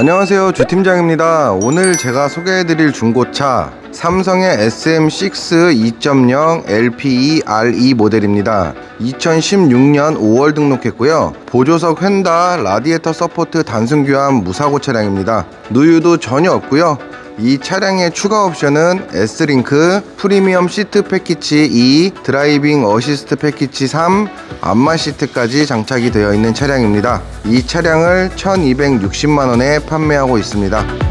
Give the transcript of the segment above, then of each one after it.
안녕하세요. 주팀장입니다. 오늘 제가 소개해드릴 중고차 삼성의 SM6 2.0 LPE RE 모델입니다. 2016년 5월 등록했고요. 보조석 휀다 라디에이터 서포트 단순 교환 무사고 차량입니다. 누유도 전혀 없고요 이 차량의 추가 옵션은 S링크, 프리미엄 시트 패키지 2, 드라이빙 어시스트 패키지 3, 안마 시트까지 장착이 되어 있는 차량입니다. 이 차량을 1260만원에 판매하고 있습니다.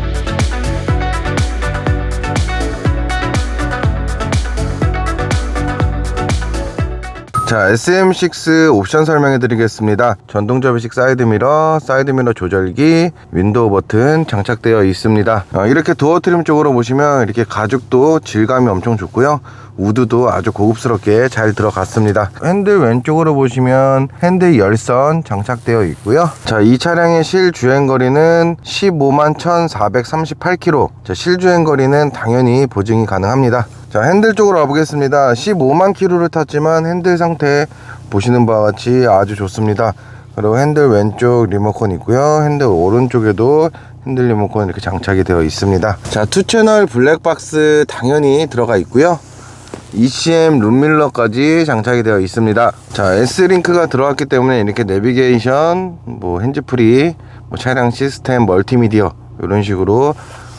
자, SM6 옵션 설명해 드리겠습니다. 전동 접이식 사이드미러, 사이드미러 조절기, 윈도우 버튼 장착되어 있습니다. 어, 이렇게 도어 트림 쪽으로 보시면 이렇게 가죽도 질감이 엄청 좋고요. 우드도 아주 고급스럽게 잘 들어갔습니다. 핸들 왼쪽으로 보시면 핸들 열선 장착되어 있고요. 자, 이 차량의 실 주행 거리는 15만 1,438km. 자, 실 주행 거리는 당연히 보증이 가능합니다. 자 핸들 쪽으로 와보겠습니다 15만 킬로를 탔지만 핸들 상태 보시는 바와 같이 아주 좋습니다 그리고 핸들 왼쪽 리모컨 있고요 핸들 오른쪽에도 핸들 리모컨 이렇게 장착이 되어 있습니다 자 투채널 블랙박스 당연히 들어가 있고요 ECM 룸밀러까지 장착이 되어 있습니다. 자 S링크가 들어갔기 때문에 이렇게 내비게이션 뭐 핸즈프리 뭐 차량 시스템 멀티미디어 이런 식으로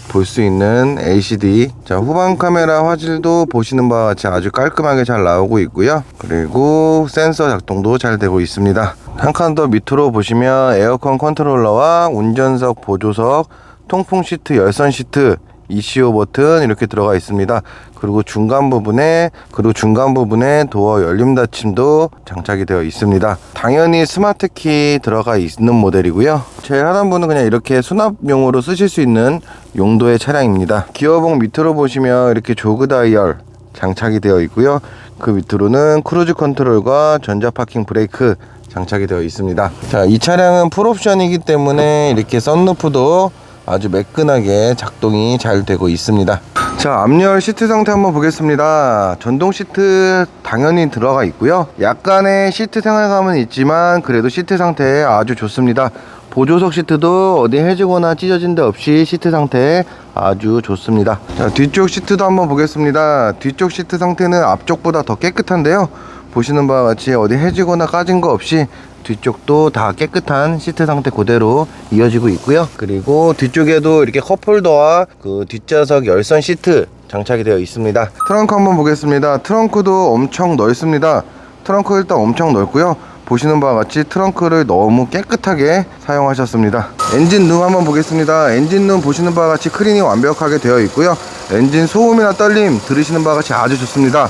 볼 수 있는 LCD 자 후방 카메라 화질도 보시는 바와 같이 아주 깔끔하게 잘 나오고 있고요. 그리고 센서 작동도 잘 되고 있습니다. 한 칸 더 밑으로 보시면 에어컨 컨트롤러와 운전석 보조석 통풍 시트 열선 시트 ECO 버튼 이렇게 들어가 있습니다. 그리고 중간 부분에 그리고 중간 부분에 도어 열림 닫힘도 장착이 되어 있습니다. 당연히 스마트 키 들어가 있는 모델이고요. 제일 하단부는 그냥 이렇게 수납용으로 쓰실 수 있는 용도의 차량입니다. 기어봉 밑으로 보시면 이렇게 조그 다이얼 장착이 되어 있고요. 그 밑으로는 크루즈 컨트롤과 전자 파킹 브레이크 장착이 되어 있습니다. 자, 이 차량은 풀옵션이기 때문에 이렇게 썬루프도 아주 매끈하게 작동이 잘 되고 있습니다. 자, 앞열 시트 상태 한번 보겠습니다. 전동 시트 당연히 들어가 있고요. 약간의 시트 생활감은 있지만 그래도 시트 상태 아주 좋습니다. 보조석 시트도 어디 해지거나 찢어진 데 없이 시트 상태 아주 좋습니다. 자, 뒤쪽 시트도 한번 보겠습니다. 뒤쪽 시트 상태는 앞쪽보다 더 깨끗한데요. 보시는 바와 같이 어디 해지거나 까진 거 없이 뒤쪽도 다 깨끗한 시트 상태 그대로 이어지고 있고요. 그리고 뒤쪽에도 이렇게 컵홀더와 그 뒷좌석 열선 시트 장착이 되어 있습니다. 트렁크 한번 보겠습니다. 트렁크도 엄청 넓습니다. 트렁크 일단 엄청 넓고요. 보시는 바와 같이 트렁크를 너무 깨끗하게 사용하셨습니다. 엔진룸 한번 보겠습니다. 엔진룸 보시는 바와 같이 크린이 완벽하게 되어 있고요. 엔진 소음이나 떨림 들으시는 바와 같이 아주 좋습니다.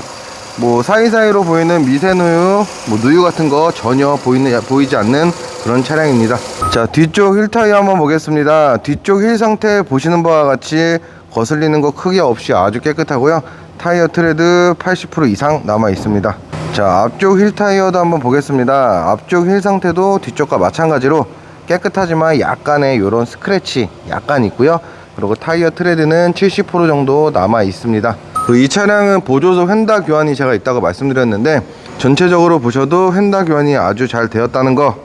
뭐 사이사이로 보이는 미세누유, 뭐 누유 같은 거 전혀 보이는 보이지 않는 그런 차량입니다. 자 뒤쪽 휠 타이어 한번 보겠습니다. 뒤쪽 휠 상태 보시는 바와 같이 거슬리는 거 크게 없이 아주 깨끗하고요. 타이어 트레드 80% 이상 남아 있습니다. 자 앞쪽 휠 타이어도 한번 보겠습니다. 앞쪽 휠 상태도 뒤쪽과 마찬가지로 깨끗하지만 약간의 이런 스크래치 약간 있고요. 그리고 타이어 트레드는 70% 정도 남아 있습니다. 그리고 이 차량은 보조석 휀다 교환이 제가 있다고 말씀드렸는데 전체적으로 보셔도 휀다 교환이 아주 잘 되었다는 거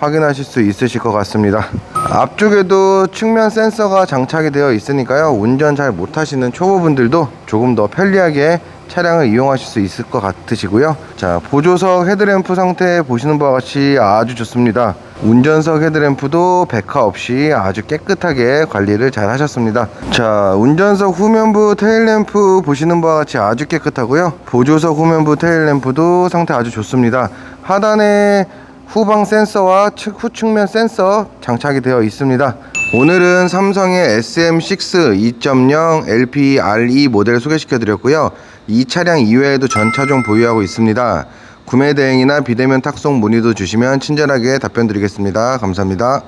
확인하실 수 있으실 것 같습니다. 앞쪽에도 측면 센서가 장착이 되어 있으니까요. 운전 잘 못하시는 초보분들도 조금 더 편리하게 차량을 이용하실 수 있을 것 같으시고요. 자, 보조석 헤드램프 상태 보시는 바와 같이 아주 좋습니다. 운전석 헤드램프도 백화 없이 아주 깨끗하게 관리를 잘 하셨습니다. 자, 운전석 후면부 테일램프 보시는 바와 같이 아주 깨끗하고요. 보조석 후면부 테일램프도 상태 아주 좋습니다. 하단에 후방 센서와 측 후측면 센서 장착이 되어 있습니다. 오늘은 삼성의 SM6 2.0 LP RE 모델을 소개시켜 드렸고요. 이 차량 이외에도 전 차종 보유하고 있습니다. 구매 대행이나 비대면 탁송 문의도 주시면 친절하게 답변 드리겠습니다. 감사합니다.